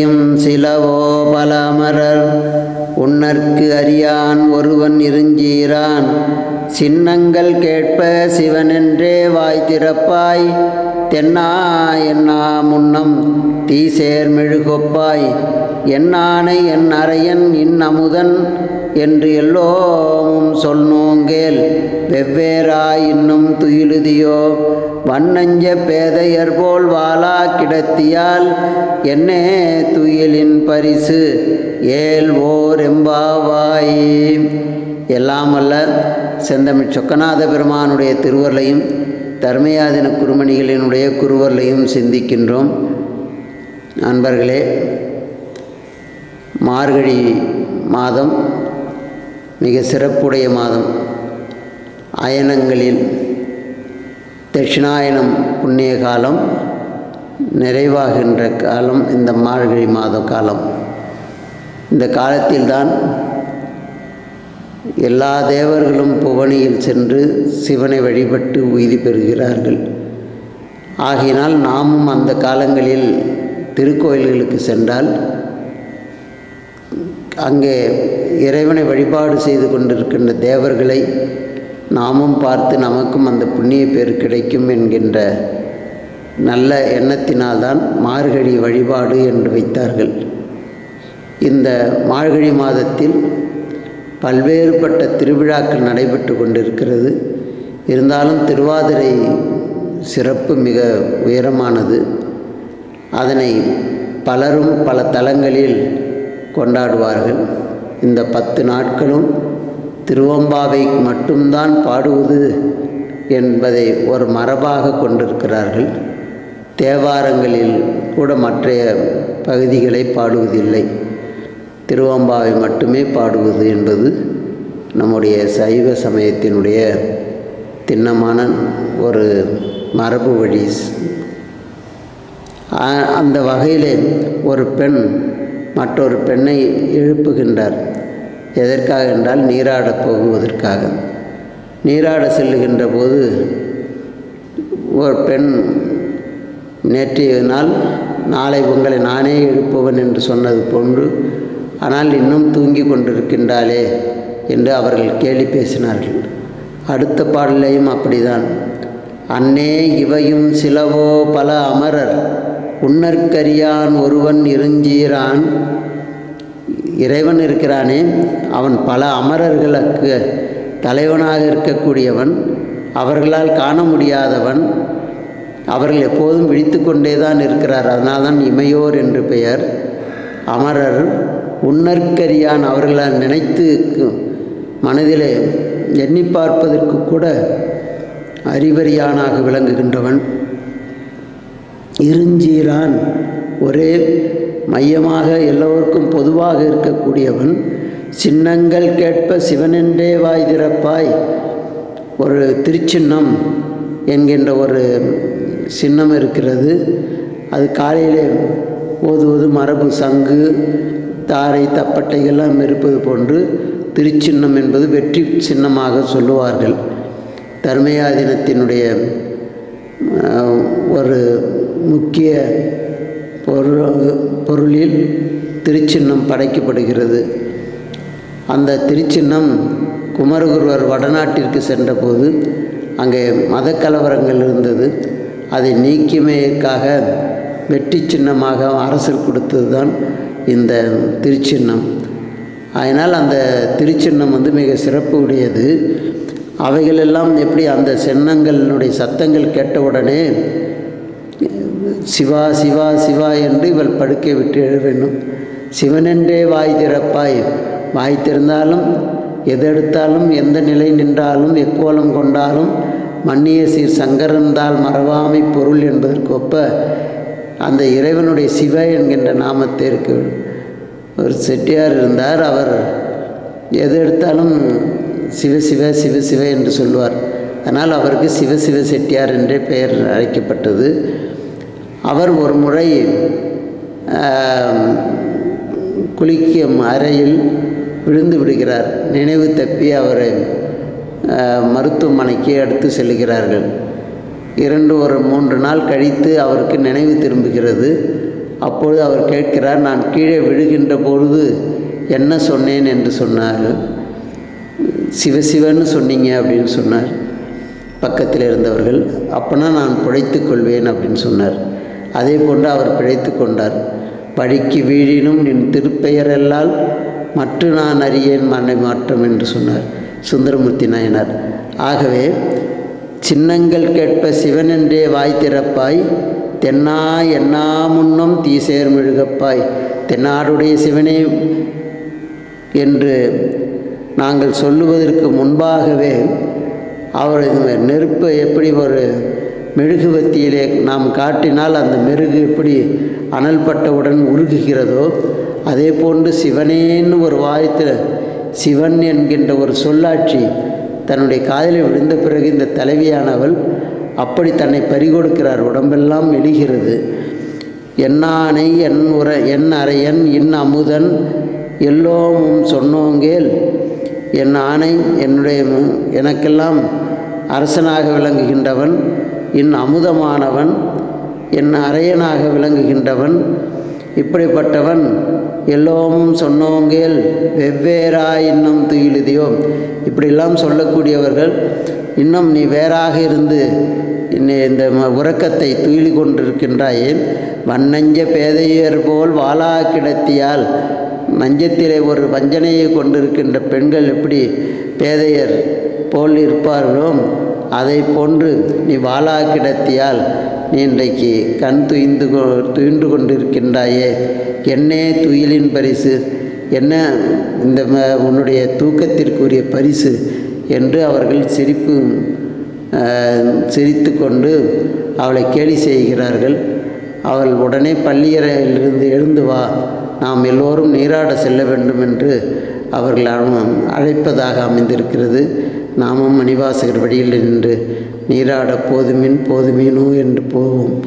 இவையும் சிலவோ பல அமரர் உன்னற்கு அறியான் ஒருவன் இருஞ்சீரான். சின்னங்கள் கேட்ப சிவனென்றே வாய் திறப்பாய். தென்னா என்னா முன்னம் தீசேர் மெழுகொப்பாய் என்னானை என் அறையன் இன் அமுதன் என்று எல்லோமும் சொல்நோங்கேல் வெவ்வேறாய் இன்னும் துயிலுதியோ? வண்ணஞ்ச பேதையர் போல் வாளா கிடத்தியால் என்னே துயிலின் பரிசு? ஏல் ஓர் எம்பாவாய். எல்லாம் அல்ல செந்தமிழ் சொக்கநாத பெருமானுடைய திருவருளையும் தர்மயாதின குருமணிகளினுடைய குருவர்களையும் சிந்திக்கின்றோம். நண்பர்களே மார்கழி மாதம் மிக சிறப்புடைய மாதம். அயனங்களில் தட்சிணாயனம் புண்ணிய காலம் நிறைவாகின்ற காலம் இந்த மார்கழி மாத காலம். இந்த காலத்தில்தான் எல்லா தேவர்களும் புவனியில் சென்று சிவனை வழிபட்டு உய்தி பெறுகிறார்கள். ஆகையினால் நாமும் அந்த காலங்களில் திருக்கோயில்களுக்கு சென்றால் அங்கே இறைவனை வழிபாடு செய்து கொண்டிருக்கின்ற தேவர்களை நாமும் பார்த்து நமக்கும் அந்த புண்ணிய பேர் கிடைக்கும் என்கின்ற நல்ல எண்ணத்தினால்தான் மார்கழி வழிபாடு என்று வைத்தார்கள். இந்த மார்கழி மாதத்தில் பல்வேறுபட்ட திருவிழாக்கள் நடைபெற்று கொண்டிருக்கிறது. இருந்தாலும் திருவாதிரை சிறப்பு மிக உயரமானது. அதனை பலரும் பல தலங்களில் கொண்டாடுவார்கள். இந்த பத்து நாட்களும் திருவம்பாவை மட்டும்தான் பாடுவது என்பதை ஒரு மரபாக கொண்டிருக்கிறார்கள். தேவாரங்களில் கூட மற்றைய பகுதிகளை பாடுவதில்லை. திருவம்பாவை மட்டுமே பாடுவது என்பது நம்முடைய சைவ சமயத்தினுடைய திண்ணமான ஒரு மரபு வழி. அந்த வகையிலே ஒரு பெண் மற்றொரு பெண்ணை எழுப்புகின்றார். எதற்காக என்றால் நீராடப் போகுவதற்காக. நீராட செல்லுகின்ற போது ஒரு பெண் நேற்றைய நாள் நாளை உங்களை நானே எழுப்புவன் என்று சொன்னது போன்று ஆனால் இன்னும் தூங்கி கொண்டிருக்கின்றாளே என்று அவர்கள் கேலி பேசினார்கள். அடுத்த பாடலையும் அப்படிதான். அன்னே இவையும் சிலவோ பல அமரர் உன்னற்கரியான் ஒருவன் இருஞ்சீரான். இறைவன் இருக்கிறானே அவன் பல அமரர்களுக்கு தலைவனாக இருக்கக்கூடியவன் அவர்களால் காண முடியாதவன் அவர்கள் எப்போதும் விழித்து கொண்டே தான் இருக்கிறார். அதனால்தான் இமையோர் என்று பெயர். அமரர் உன்னற்கரியான் அவர்களால் நினைத்து மனதிலே எண்ணி பார்ப்பதற்கு கூட அறிவறியானாக விளங்குகின்றவன். இருஞ்சீரான். ஒரே மையமாக எல்லோருக்கும் பொதுவாக இருக்கக்கூடியவன் சின்னங்கள் கேட்ப சிவனென்றே வாய் திறப்பாய். ஒரு திருச்சின்னம் என்கின்ற ஒரு சின்னம் இருக்கிறது. அது காலையிலே ஓதுவது மரபு சங்கு தாரை தப்பட்டைகள்லாம் இருப்பது போன்று திருச்சின்னம் என்பது வெற்றி சின்னமாக சொல்லுவார்கள். தர்மயாதினத்தினுடைய ஒரு முக்கிய பொருள் பொருளில் திருச்சின்னம் படைக்கப்படுகிறது. அந்த திருச்சின்னம் குமரகுருவர் வடநாட்டிற்கு சென்றபோது அங்கே மத கலவரங்கள் இருந்தது. அதை நீக்கியமைக்காக வெற்றி சின்னமாக அரசர் கொடுத்தது தான் இந்த திருச்சின்னம். அதனால் அந்த திருச்சின்னம் வந்து மிக சிறப்பு உடையது அவைகளெல்லாம் எப்படி அந்த சின்னங்களினுடைய சத்தங்கள் கேட்டவுடனே சிவா சிவா சிவா என்று இவள் படுக்கை விட்டு எழ வேண்டும். சிவனென்றே வாய் திறப்பாய். வாய் திறந்தாலும் எதெடுத்தாலும் எந்த நிலை நின்றாலும் எக்கோலம் கொண்டாலும் மன்னிய சீர் சங்கரந்தால் மறவாமை பொருள் என்பதற்கு ஒப்ப அந்த இறைவனுடைய சிவ என்கின்ற நாமத்தை இருக்கு. ஒரு செட்டியார் இருந்தார் அவர் எது எடுத்தாலும் சிவ சிவ சிவ சிவ என்று சொல்லுவார். அதனால் அவருக்கு சிவ சிவ செட்டியார் என்றே பெயர் அழைக்கப்பட்டது. அவர் ஒரு முறை குளிக்கும் அறையில் விழுந்து விடுகிறார். நினைவு தப்பி அவரை மருத்துவமனைக்கு எடுத்து செல்கிறார்கள். இரண்டு ஒரு மூன்று நாள் கழித்து அவருக்கு நினைவு திரும்புகிறது. அப்பொழுது அவர் கேட்கிறார் நான் கீழே விழுகின்ற பொழுது என்ன சொன்னேன்? என்று சொன்னார். சிவசிவன்னு சொன்னீங்க அப்படின்னு சொன்னார். பக்கத்தில் இருந்தவர்கள் அப்போனா நான் பிழைத்து கொள்வேன் அப்படின்னு சொன்னார். அதே போன்று அவர் பிழைத்து கொண்டார். வழிக்கு வீழினும் நின் திருப்பெயரெல்லால் மற்ற நான் அறியேன் மனை மாற்றம் என்று சொன்னார் சுந்தரமூர்த்தி நாயனார். ஆகவே சின்னங்கள் கேட்ப சிவனென்றே வாய் திறப்பாய் தென்னா என்னா முன்னும் தீசேர் மெழுகப்பாய் தென்னாடுடைய சிவனே என்று நாங்கள் சொல்லுவதற்கு முன்பாகவே அவர் நெருப்பு எப்படி ஒரு மெழுகுவத்தியிலே நாம் காட்டினால் அந்த மெருகு எப்படி அனல் பட்டவுடன் உருகுகிறதோ அதே போன்று சிவனேன்னு ஒரு வாயத்தில் சிவன் என்கின்ற ஒரு சொல்லாட்சி தன்னுடைய காதில் விழுந்த பிறகு இந்த தலைவியானவள் அப்படி தன்னை பறிகொடுக்கிறார். உடம்பெல்லாம் மெழுகிறது. என்னானை என் உர என் அரையன் இன் அமுதன் எல்லோமும் சொன்னோங்கேல் என் ஆணை என்னுடைய மு- எனக்கெல்லாம் அரசனாக விளங்குகின்றவன் என் அமுதமானவன் என் அரையனாக விளங்குகின்றவன் இப்படிப்பட்டவன் எல்லோமும் சொன்னோங்கேல் வெவ்வேறா இன்னும் துயிலுதியோ. இப்படியெல்லாம் சொல்லக்கூடியவர்கள் இன்னும் நீ வேறாக இருந்து இன்ன- இந்த உறக்கத்தை துயிலி கொண்டிருக்கின்றாயே. வன்னஞ்ச பேதையர் போல் வாளா கிடத்தியால் நஞ்சத்திலே ஒரு வஞ்சனையை கொண்டிருக்கின்ற பெண்கள் எப்படி பேதையர் போல் இருப்பார்களோ? அதை போன்று நீ வாழா கிடத்தியால் நீ இன்றைக்கு கண் துயிந்து கொ துயின்று கொண்டிருக்கின்றாயே. என்னே துயிலின் பரிசு? என்ன இந்த ம- உன்னுடைய தூக்கத்திற்குரிய பரிசு? என்று அவர்கள் சிரிப்பு சிரித்து கொண்டு அவளை கேலி செய்கிறார்கள். அவள் உடனே பள்ளியறையிலிருந்து எழுந்து வா. நாம் எல்லோரும் நீராட செல்ல வேண்டும் என்று அவர்கள் அழைப்பதாக அமைந்திருக்கிறது. நாமும் மணிவாசகர் வழியில் நின்று நீராட போதுமின் போதுமீனோ என்று போவோம்.